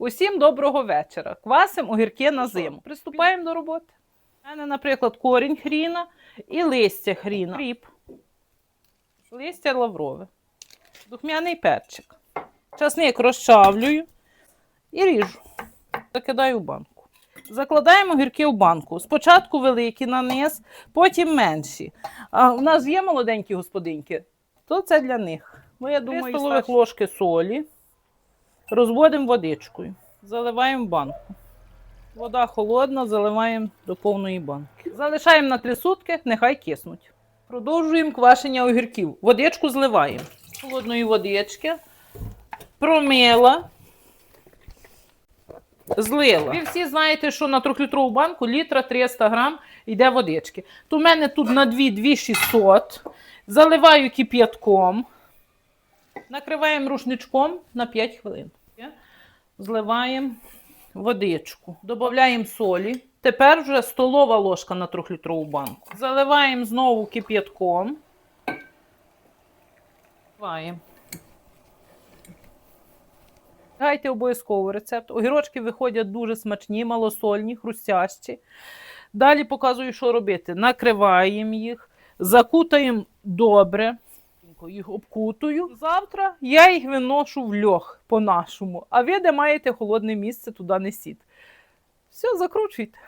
Усім доброго вечора. Квасим огірки на зиму. Приступаємо до роботи. У мене, наприклад, корінь хріна і листя хріна. Кріп. Листя лаврове. Духмяний перчик. Часник розчавлюю і ріжу. Закидаю в банку. Закладаємо огірки в банку. Спочатку великі на низ, потім менші. А у нас є молоденькі господинки, то це для них. Бо я думаю, столових ложки солі. Розводимо водичкою. Заливаємо банку. Вода холодна, заливаємо до повної банки. Залишаємо на три сутки, нехай киснуть. Продовжуємо квашення огірків. Водичку зливаємо. Холодної водички. Промила. Злила. Ви всі знаєте, що на 3-літрову банку літра 300 грам йде водички. То в мене тут на 2 2600. Заливаю кип'ятком. Накриваємо рушничком на 5 хвилин. Зливаємо водичку. Додаємо солі. Тепер вже столова ложка на 3-літрову банку. Заливаємо знову кип'ятком. Заливаємо. Гайте обов'язково рецепт. Огірочки виходять дуже смачні, малосольні, хрустящі. Далі показую, що робити. Накриваємо їх, закутаємо добре. Їх обкутую. Завтра я їх виношу в льох по-нашому. А ви де маєте холодне місце, туди несіть. Все, закручуйте.